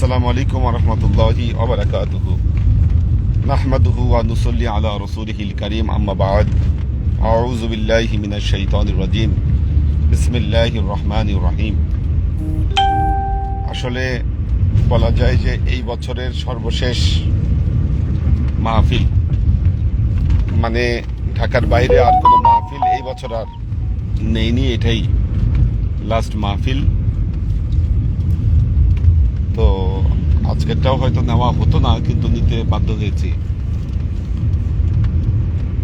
আসসালামু আলাইকুম রহমতুল্লাহি ওবরাকাতুহ নাহমাদুহু ওয়া নুসাল্লি আলা রাসূলিহিল কারীম, আম্মা বাদ। আউযু বিল্লাহি মিনাশ শাইতানির রাজীম। বিসমিল্লাহির রহমানির রহিম। আসলে বলা যায় যে এই বছরের সর্বশেষ মাহফিল মানে ঢাকার বাইরে আর কোনো মাহফিল এই বছর আর নেইনি, এটাই লাস্ট মাহফিল। তো আজকেরটাও হয়তো নেওয়া হতো না, কিন্তু নিতে বাধ্য হয়েছি।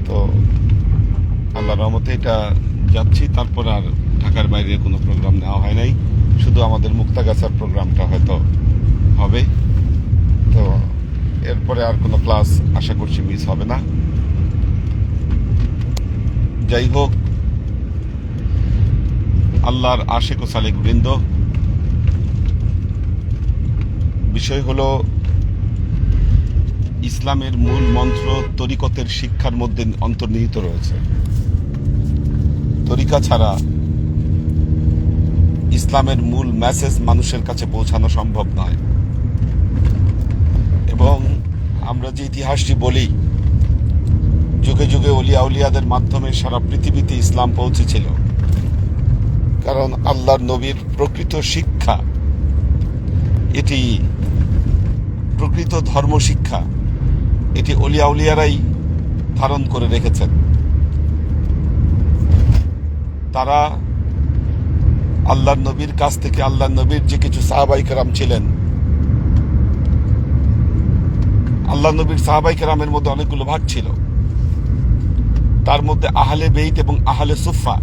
তো আল্লাহ রহমতে এটা যাচ্ছি, তারপর আর ঢাকার বাইরে কোনো প্রোগ্রাম নেওয়া হয় নাই। শুধু আমাদের মুক্তাগাছার প্রোগ্রামটা হয়তো হবে। তো এরপরে আর কোনো ক্লাস আশা করছি মিস হবে না। যাই হোক, আল্লাহর আশেক ও সালেক বৃন্দ বিষয় হলো, ইসলামের মূল মন্ত্র তরিকতের শিক্ষার মধ্যে অন্তর্নিহিত রয়েছে। তরিকা ছাড়া ইসলামের মূল মেসেজ মানুষের কাছে পৌঁছানো সম্ভব নয়। এবং আমরা যে ইতিহাসটি বলি, যুগে যুগে অলিয়া উলিয়াদের মাধ্যমে সারা পৃথিবীতে ইসলাম পৌঁছেছিল। কারণ আল্লাহর নবীর প্রকৃত শিক্ষা এটি প্রকৃত ধর্ম শিক্ষা এটি অলিয়া উলিয়ারাই ধারণ করে রেখেছেন। তারা আল্লাহ নবীর কাছ থেকে আল্লাহ নবীর যে কিছু সাহাবাই কেরাম ছিলেন আল্লাহ নবীর সাহাবাই কেরামের মধ্যে অনেকগুলো ভাগ ছিল। তার মধ্যে আহলে বেইত এবং আহলে সুফা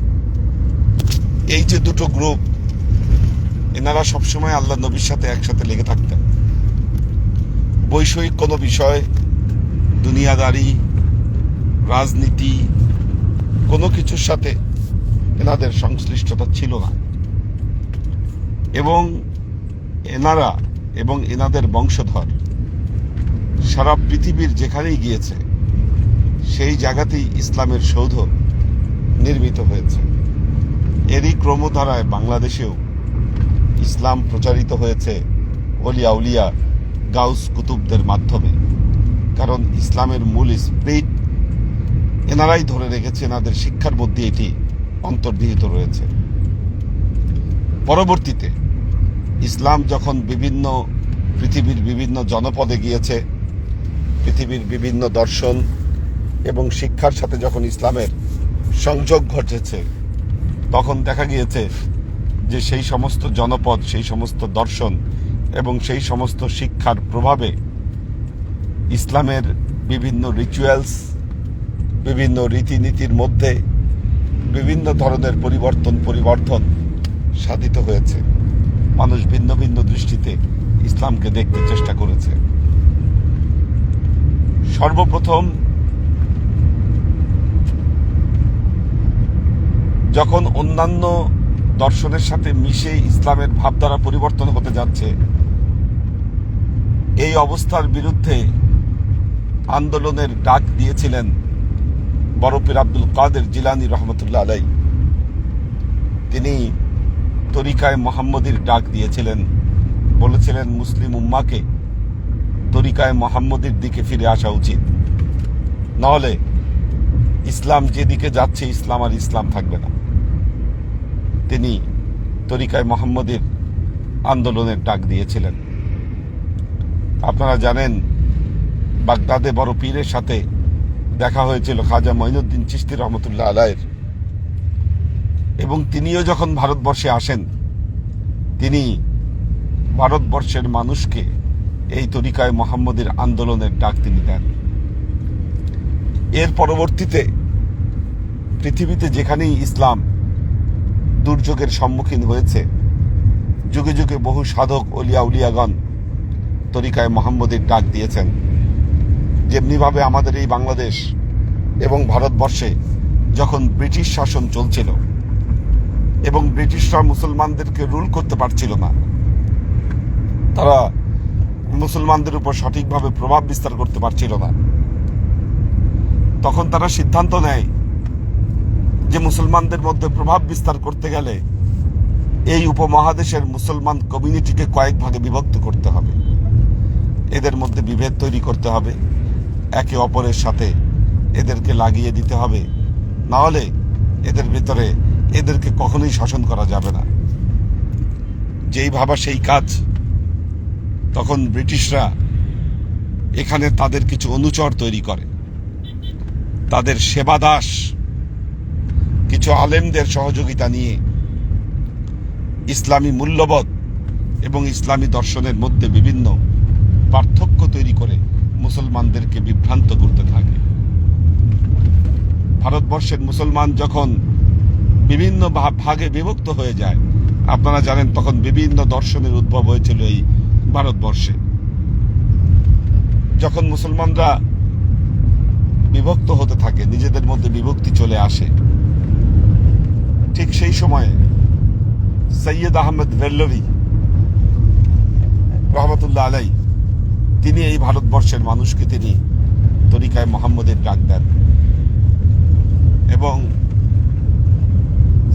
এই যে দুটো গ্রুপ, এনারা সবসময় আল্লাহ নবীর সাথে একসাথে লেগে থাকতেন। বৈষয়িক কোনো বিষয়, দুনিয়াদারি, রাজনীতি, কোনো কিছুর সাথে এনাদের সংশ্লিষ্টতা ছিল না। এবং এনারা এবং এনাদের বংশধর সারা পৃথিবীর যেখানেই গিয়েছে, সেই জায়গাতেই ইসলামের সৌধ নির্মিত হয়েছে। এরই ক্রমধারায় বাংলাদেশেও ইসলাম প্রচারিত হয়েছে অলিয়া উলিয়া গাউস কুতুবদের মাধ্যমে। কারণ ইসলামের মূল স্প্রিট এনারাই ধরে রেখেছে, এনাদের শিক্ষার মধ্যে এটি অন্তর্নিহিত রয়েছে। পরবর্তীতে ইসলাম যখন বিভিন্ন পৃথিবীর বিভিন্ন জনপদে গিয়েছে, পৃথিবীর বিভিন্ন দর্শন এবং শিক্ষার সাথে যখন ইসলামের সংযোগ ঘটেছে, তখন দেখা গিয়েছে যে সেই সমস্ত জনপদ, সেই সমস্ত দর্শন এবং সেই সমস্ত শিক্ষার প্রভাবে ইসলামের বিভিন্ন রিচুয়ালস বিভিন্ন রীতিনীতির মধ্যে বিভিন্ন ধরনের পরিবর্তন পরিবর্তন সাধিত হয়েছে। মানুষ ভিন্ন ভিন্ন দৃষ্টিতে ইসলামকে দেখতে চেষ্টা করেছে। সর্বপ্রথম যখন অন্যান্য দর্শনের সাথে মিশে ইসলামের ভাবধারা পরিবর্তন হতে যাচ্ছে এই অবস্থার বিরুদ্ধে আন্দোলনের ডাক দিয়েছিলেন বরফির আব্দুল কাদের জিলানি রহমতুল্লাহ আলাই। তিনি তরিকায় মোহাম্মদীর ডাক দিয়েছিলেন, বলেছিলেন, মুসলিম উম্মাকে তরিকায় মোহাম্মদীর দিকে ফিরে আসা উচিত। নাহলে ইসলাম যেদিকে যাচ্ছে, ইসলাম আর ইসলাম থাকবে না। তিনি তরিকায় মোহাম্মদের আন্দোলনের ডাক দিয়েছিলেন। আপনারা জানেন, বাগদাদে বড় পীরের সাথে দেখা হয়েছিল খাজা মঈনুদ্দিন চিস্তি রহমতুল্লাহ আলায়ের এবং তিনিও যখন ভারতবর্ষে আসেন, তিনি ভারতবর্ষের মানুষকে এই তরিকায় মোহাম্মদের আন্দোলনের ডাক তিনি দেন। এর পরবর্তীতে পৃথিবীতে যেখানেই ইসলাম দুর্যোগের সম্মুখীন হয়েছে, যুগে যুগে বহু সাধক, অলিয়া, উলিয়াগণ তরিকায় মোহাম্মদের ডাক দিয়েছেন, যেমনিভাবে আমাদের এই বাংলাদেশ এবং ভারতবর্ষে যখন ব্রিটিশ শাসন চলছিল এবং ব্রিটিশরা মুসলমানদেরকে রুল করতে পারছিল না, তারা মুসলমানদের উপর সঠিকভাবে প্রভাব বিস্তার করতে পারছিল না। তখন তারা সিদ্ধান্ত নেয় যে মুসলমানদের মধ্যে প্রভাব বিস্তার করতে গেলে এই উপমহাদেশের মুসলমান কমিউনিটিকে কয়েক ভাগে বিভক্ত করতে হবে। এদের মধ্যে বিভেদ তৈরি করতে হবে। একে অপরের সাথে এদেরকে লাগিয়ে দিতে হবে। না হলে এদের ভেতরে এদেরকে কখনোই শাসন করা যাবে না। যেই ভাবা সেই কাজ, তখন ব্রিটিশরা এখানে তাদের কিছু অনুচর তৈরি করে। তাদের সেবাদাস কিছু আলেমদের সহযোগিতা নিয়ে ইসলামী মূল্যবোধ এবং ইসলামী দর্শনের মধ্যে বিভিন্ন পার্থক্য তৈরি করে মুসলমানদেরকে বিভ্রান্ত করতে থাকে। ভারতবর্ষের মুসলমান যখন বিভিন্ন ভাগে বিভক্ত হয়ে যায়, আপনারা জানেন তখন বিভিন্ন দর্শনের উদ্ভব হয়েছিল এই ভারতবর্ষে। যখন মুসলমানরা বিভক্ত হতে থাকে, নিজেদের মধ্যে বিভক্তি চলে আসে, ঠিক সেই সময়ে সৈয়দ আহমেদ ভেল্লভি রহমতুল্লাহ আলাই তিনি এই ভারতবর্ষের মানুষকে তিনি তরিকায় মোহাম্মদের ডাক দেন। এবং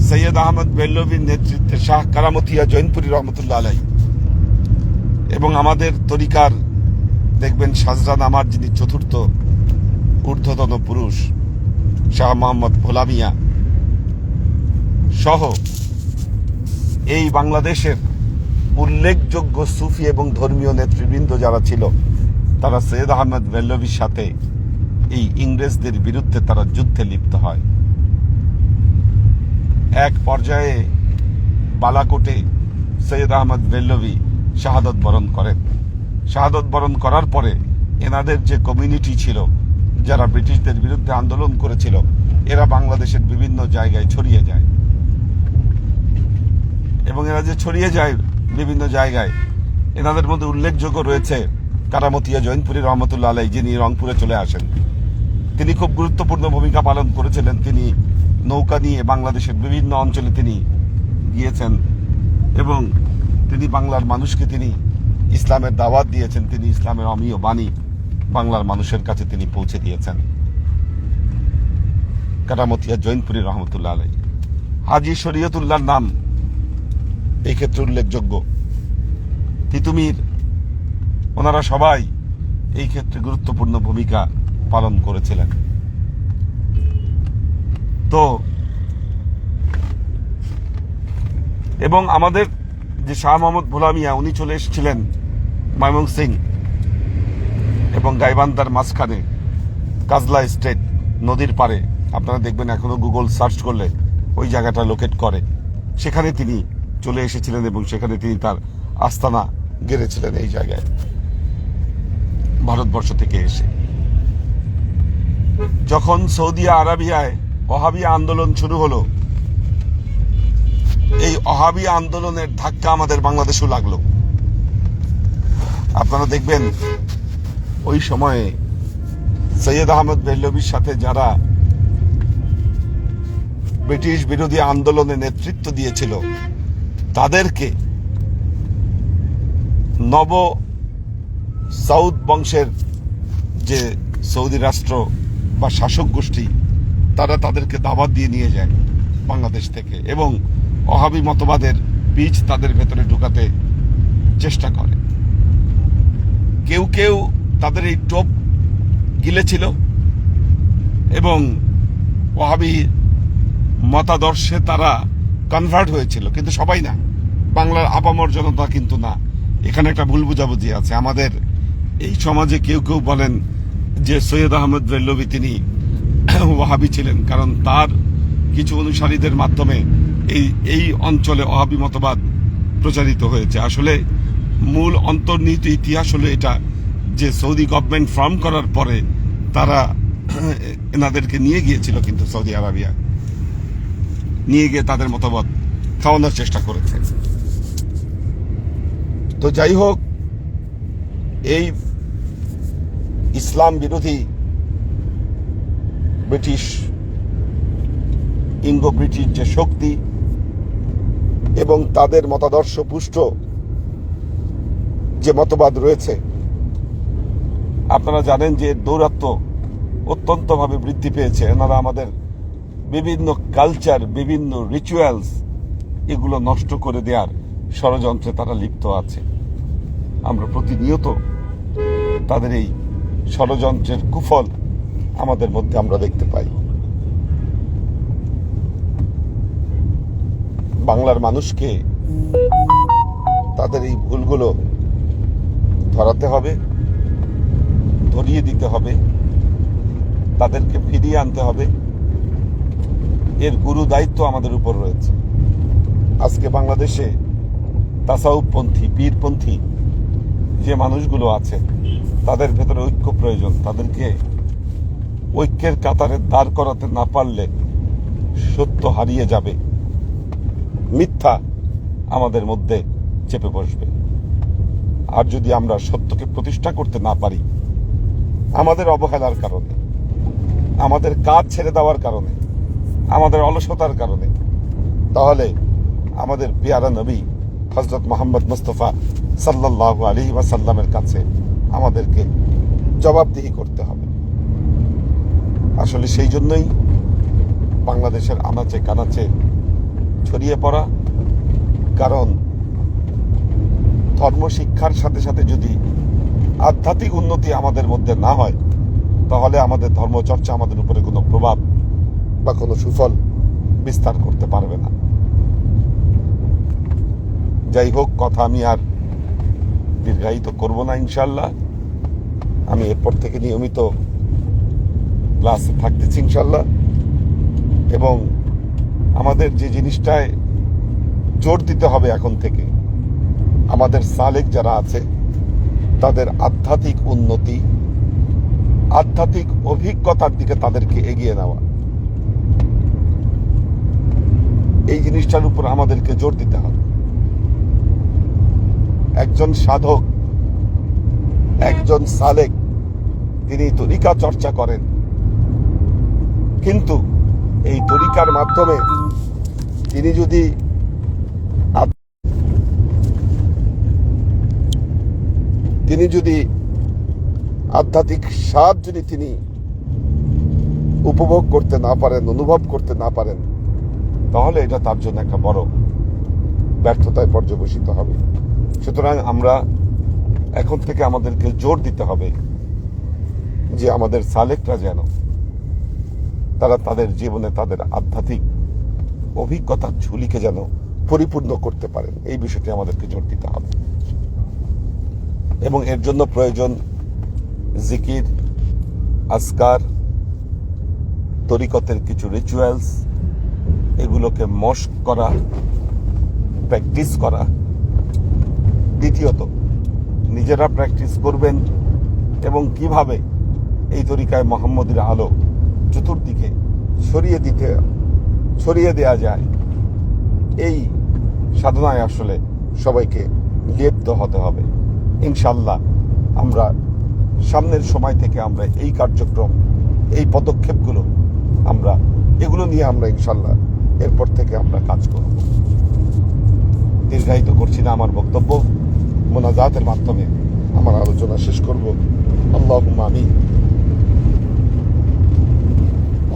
সৈয়দ আহমদ বেল্লবীর নেতৃত্বে শাহ কারামতিয়া জৈনপুরী রহমতুল্লাহ আলাই এবং আমাদের তরিকার, দেখবেন সাজরা নামার যিনি চতুর্থ ঊর্ধ্বতন পুরুষ শাহ মোহাম্মদ ভোলামিয়া সহ এই বাংলাদেশের উল্লেখযোগ্য সুফি এবং ধর্মীয় নেতৃবৃন্দ যারা ছিল, তারা সৈয়দ আহমেদ বেল্লভীর সাথে এই ইংরেজদের বিরুদ্ধে তারা যুদ্ধে লিপ্ত হয়। এক পর্যায়ে বালাকোটে সৈয়দ আহমদ বেল্লভী শাহাদত বরণ করেন। শাহাদত বরণ করার পরে এনাদের যে কমিউনিটি ছিল, যারা ব্রিটিশদের বিরুদ্ধে আন্দোলন করেছিল, এরা বাংলাদেশের বিভিন্ন জায়গায় ছড়িয়ে যায়। এবং এরা যে ছড়িয়ে যায় বিভিন্ন জায়গায়। এনাদের মধ্যে উল্লেখযোগ্য রয়েছে কারামতিয়া, জৈনপুরী রহমতুল্লাহ আলাই যিনি রংপুরে চলে আসেন। তিনি খুব গুরুত্বপূর্ণ ভূমিকা পালন করেছিলেন। তিনি নৌকা নিয়ে বাংলাদেশের বিভিন্ন অঞ্চলে তিনি গিয়েছেন এবং তিনি বাংলার মানুষকে তিনি ইসলামের দাওয়াত দিয়েছেন। তিনি ইসলামের অমীয় বাণী বাংলার মানুষের কাছে তিনি পৌঁছে দিয়েছেন। কাটামতিয়া জৈনপুরী রহমতুল্লাহ আলাই হাজি শরীয়তুল্লাহর নাম এই ক্ষেত্রে উল্লেখযোগ্য। তিতুমির ওনারা সবাই এই ক্ষেত্রে গুরুত্বপূর্ণ ভূমিকা পালন করেছিলেন। তো, এবং আমাদের যে শাহ মোহাম্মদ ভোলামিয়া উনি চলে এসেছিলেন ময়মন সিং এবং গাইবান্দার মাঝখানে কাজলা স্টেট নদীর পারে আপনারা দেখবেন এখনও গুগল সার্চ করলে ওই জায়গাটা লোকেট করে। সেখানে তিনি চলে এসেছিলেন এবং সেখানে তিনি তার আস্তানা গেড়েছিলেন এই জায়গায় ভারতবর্ষ থেকে এসে। যখন সৌদি আরাবিয়ায় অহাবি আন্দোলন শুরু হলো, এই অহাবি আন্দোলনের ধাক্কা আমাদের বাংলাদেশেও লাগল। আপনারা দেখবেন, ওই সময়ে সৈয়দ আহমদ বেল্লবির সাথে যারা ব্রিটিশ বিরোধী আন্দোলনে নেতৃত্ব দিয়েছিল তাদেরকে নব সাউদ বংশের যে সৌদি রাষ্ট্র বা শাসক গোষ্ঠী, তারা তাদেরকে দাবাত দিয়ে নিয়ে যায় বাংলাদেশ থেকে এবং অহাবি মতবাদের বীজ তাদের ভেতরে ঢুকাতে চেষ্টা করে। কেউ কেউ তাদের এই টোপ গিলেছিল এবং ওহাবি মতাদর্শে তারা কনভার্ট হয়েছিল, কিন্তু সবাই না। বাংলার আপামর জনতা কিন্তু না। এখানে একটা ভুল বুঝাবুঝি আছে। আমাদের এই সমাজে কেউ কেউ বলেন যে সৈয়দ আহমদ বেল্লবি তিনি ওয়াহাবি ছিলেন, কারণ তার কিছু অনুসারীদের মাধ্যমে এই এই অঞ্চলে ওহাবি মতবাদ প্রচারিত হয়েছে। আসলে মূল অন্তর্নিহিত ইতিহাস হলো এটা যে সৌদি গভর্নমেন্ট ফর্ম করার পরে তারা এনাদেরকে নিয়ে গিয়েছিল কিন্তু সৌদি আরবিয়া। নিয়ে গিয়ে তাদের মতামত খাওয়ানোর চেষ্টা করেছে। তো যাই হোক, এই ইসলাম বিরোধী ব্রিটিশ ইঙ্গো ব্রিটিশ যে শক্তি এবং তাদের মতাদর্শ পুষ্ট যে মতবাদ রয়েছে, আপনারা জানেন যে দৌরাত্ম অত্যন্তভাবে বৃদ্ধি পেয়েছে। এনারা আমাদের বিভিন্ন কালচার বিভিন্ন রিচুয়ালস এগুলো নষ্ট করে দেওয়ার ষড়যন্ত্রে তারা লিপ্ত আছে। আমরা প্রতিনিয়ত তাদের এই ষড়যন্ত্রের কুফল আমাদের মধ্যে আমরা দেখতে পাই। বাংলার মানুষকে তাদের এই ভুলগুলো ধরাতে হবে, ধরিয়ে দিতে হবে, তাদেরকে ফিরিয়ে আনতে হবে। এর গুরু দায়িত্ব আমাদের উপর রয়েছে। আজকে বাংলাদেশে তাসাউপপন্থী পীরপন্থী যে মানুষগুলো আছে, তাদের ভেতরে ঐক্য প্রয়োজন। তাদেরকে ঐক্যের কাতারে দাঁড় করাতে না পারলে সত্য হারিয়ে যাবে। মিথ্যা আমাদের মধ্যে চেপে বসবে। আর যদি আমরা সত্যকে প্রতিষ্ঠা করতে না পারি, আমাদের অবহেলার কারণে, আমাদের কাজ ছেড়ে দেওয়ার কারণে আমাদের অলসতার কারণে। তাহলে আমাদের পেয়ারা নবী হজরত মোহাম্মদ মুস্তফা সাল্লাহ আলী ওয়াসাল্লামের কাছে আমাদেরকে জবাবদিহি করতে হবে। আসলে সেই জন্যই বাংলাদেশের আনাচে কানাচে ছড়িয়ে পড়া। কারণ ধর্ম শিক্ষার সাথে সাথে যদি আধ্যাত্মিক উন্নতি আমাদের মধ্যে না হয়, তাহলে আমাদের ধর্মচর্চা আমাদের উপরে কোনো প্রভাব বা কোনো সুফল বিস্তার করতে পারবে না। যাই হোক, কথা আমি আর দীর্ঘায়িত করব না ইনশাল্লাহ আমি এরপর থেকে নিয়মিত ক্লাসে থাকতেছি ইনশাল্লাহ এবং আমাদের যে জিনিসটায় জোর দিতে হবে এখন থেকে, আমাদের সালেক যারা আছে, তাদের আধ্যাত্মিক উন্নতি, আধ্যাত্মিক অভিজ্ঞতার দিকে তাদেরকে এগিয়ে নেওয়া। এই জিনিসটার উপর আমাদেরকে জোর দিতে হবে। একজন সাধক, একজন সালেক, তিনি তরিকা চর্চা করেন। কিন্তু এই তরিকার মাধ্যমে তিনি যদি তিনি যদি আধ্যাত্মিক স্বাদ যদি তিনি উপভোগ করতে না পারেন, অনুভব করতে না পারেন তাহলে এটা তার জন্য একটা বড় ব্যর্থতায় পর্যবেসিত হবে। সুতরাং আমরা এখন থেকে আমাদেরকে জোর দিতে হবে যে আমাদের সালেকরা যেন তারা তাদের জীবনে তাদের আধ্যাত্মিক অভিজ্ঞতার ঝুলিকে যেন পরিপূর্ণ করতে পারেন। এই বিষয়টি আমাদেরকে জোর দিতে হবে। এবং এর জন্য প্রয়োজন জিকির আসকার তরিকতের কিছু রিচুয়ালস এগুলোকে মস্ক করা প্র্যাকটিস করা। দ্বিতীয়ত, নিজেরা প্র্যাকটিস করবেন এবং কীভাবে এই তরিকায় মোহাম্মদের আলো চতুর্দিকে ছড়িয়ে দিতে, ছড়িয়ে দেয়া যায়, এই সাধনায় আসলে সবাইকে লিপ্ত হতে হবে। ইনশাল্লাহ আমরা সামনের সময় থেকে আমরা এই কার্যক্রম, এই পদক্ষেপগুলো আমরা, এগুলো নিয়ে আমরা ইনশাল্লাহ এরপর থেকে আমরা কাজ করব দীর্ঘায়িত করছি না আমার বক্তব্য মোনাজাতের মাধ্যমে আমার আলোচনা শেষ করব আল্লাহ আমিন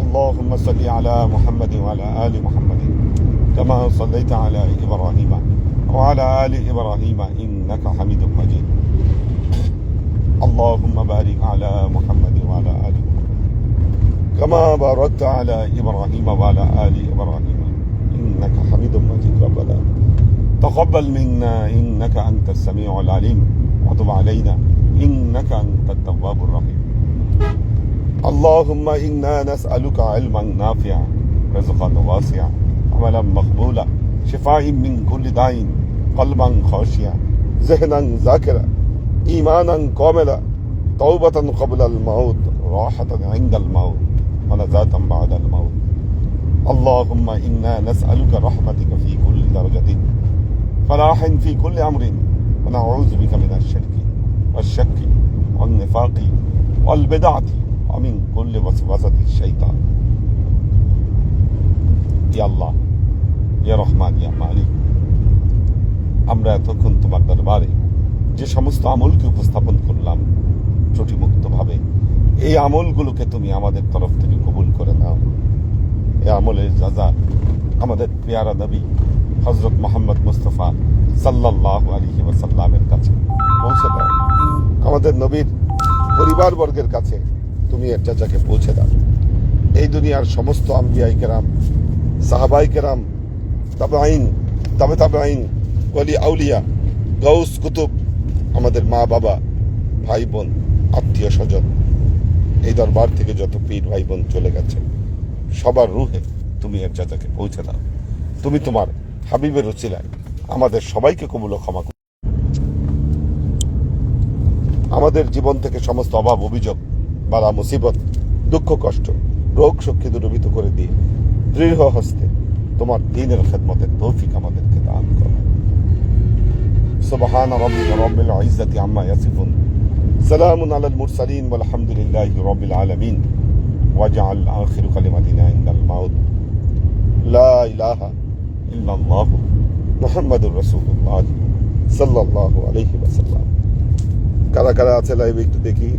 اللهم صل على محمد وعلى آل محمد كما صليت على إبراهيم وعلى آل إبراهيم إنك حميد مجيد اللهم بارك على محمد وعلى آل محمد كما باركت على إبراهيم وعلى آل إبراهيم. إنك حميد مجيد. ربنا تقبل منا. إنك أنت السميع العليم. وتب علينا. إنك أنت التواب الرحيم. اللهم إنا نسألك علما نافعا رزقا واسعا عملا مقبولا شفاء من كل داء قلبا خاشعا ذهنا ذاكرا إيمانا كاملا توبة قبل الموت راحة عند الموت. ونجاة بعد الموت اللهم إنا نسألك رحمتك في كل درجة فلاح في كل أمر ونعوذ بك من الشرك والشك والنفاق والبدعة ومن كل وسوسة الشيطان يا الله يا رحمن يا মালিক আমরা এতক্ষণ তোমার দরবারে যে সমস্ত আমলকে উপস্থাপন করলাম ত্রুটিমুক্তভাবে এই আমলগুলোকে তুমি আমাদের তরফ থেকে কবুল করে নাও। এই আমলের যা যা আমাদের পেয়ারা নবী হজরত মোহাম্মদ মুস্তফা সাল্লাহ আলহি ওয়াসাল্লামের কাছে পৌঁছে দাও। আমাদের নবীর পরিবারবর্গের কাছে তুমি এর চাচাকে পৌঁছে দাও। এই দুনিয়ার সমস্ত আম্বিয়াই কেরাম, সাহাবাই কেরাম তবে আইন তবে তবে আইন কলি আউলিয়া গৌস কুতুব, আমাদের মা বাবা ভাই বোন আত্মীয় স্বজন এই দরবার থেকে যত পীর ভাই বোন চলে গেছে, সবার রুহে তুমি এর চাচাকে পৌঁছে দাও। তুমি তোমার হাবিবের রচিলায় আমাদের সবাইকে কবুল ক্ষমা করো। আমাদের জীবন থেকে সমস্ত অভাব, অভিযোগ, বালা, মুসিবত, দুঃখ, কষ্ট, রোগ শক্তি দূরীভূত করে দিয়ে দৃঢ় হস্তে তোমার দিনের খেদমতের তৌফিক আমাদেরকে দান করো। সুবহান রাব্বিকা রাব্বিল ইজ্জাতি আম্মা ইয়াসিফুন। সালামুন আলাল মুরসালিন, ওয়ালহামদুলিল্লাহি রাব্বিল আলামিন। ওয়াজআল আখির কালিমাতিনা ইনদাল মাউত। লা ইলাহা ইল্লাল্লাহ মুহাম্মাদুর রাসূলুল্লাহ সাল্লাল্লাহু আলাইহি ওয়াসাল্লাম। কারা কারা আছে লাইভে একটু দেখি।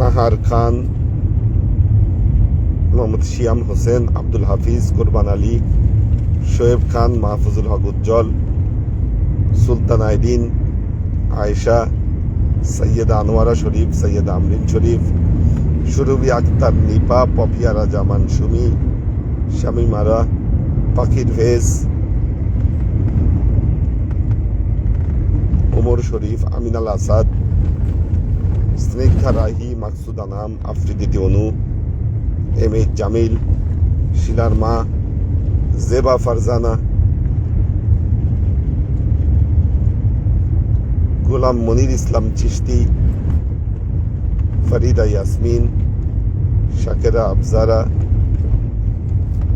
নাহার খান, মোহাম্মদ শিয়াম হোসেন, আব্দুল হাফিজ, কোরবান আলী, শোয়েব খান, মাহফুজুল হক উজ্জ্বল, সুলতান আইদিন আয়েশা সৈয়দা আনোয়ারা শরীফ সৈয়দা আমরিন শরীফ, সুরভি আক্তার, নিপা, পপিয়ারা জামান সুমি, শামিমারা, পাখির ভেজ ওমর শরীফ, আমিনাল আসাদ, স্নিগ্ধা রাহি, মাকসুদ আনাম, আফ্রিদি অনু এম এইচ জামিল, শিলার মা, জেবা ফারজানা গোলাম মনির ইসলাম চিশতি ফরিদা ইয়াসমিন শাকেরা আফজারা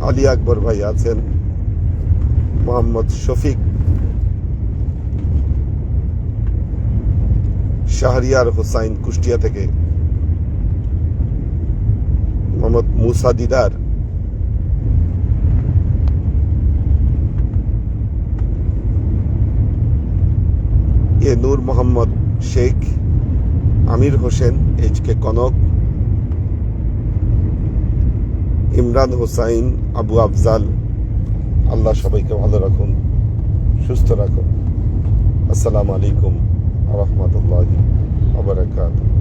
আলী আকবর ভাই আছেন, মোহাম্মদ শফিক, শাহরিয়ার হোসাইন কুষ্টিয়া থেকে, মোহাম্মদ মুসা দিদার এ নূর মোহাম্মদ শেখ, আমির হোসেন, এইচ কে কনক, ইমরান হোসাইন, আবু আফজাল। আল্লাহ সবাইকে ভালো রাখুন, সুস্থ রাখুন। আসসালামু আলাইকুম রহমতুল্লাহ আবরাকাতুহ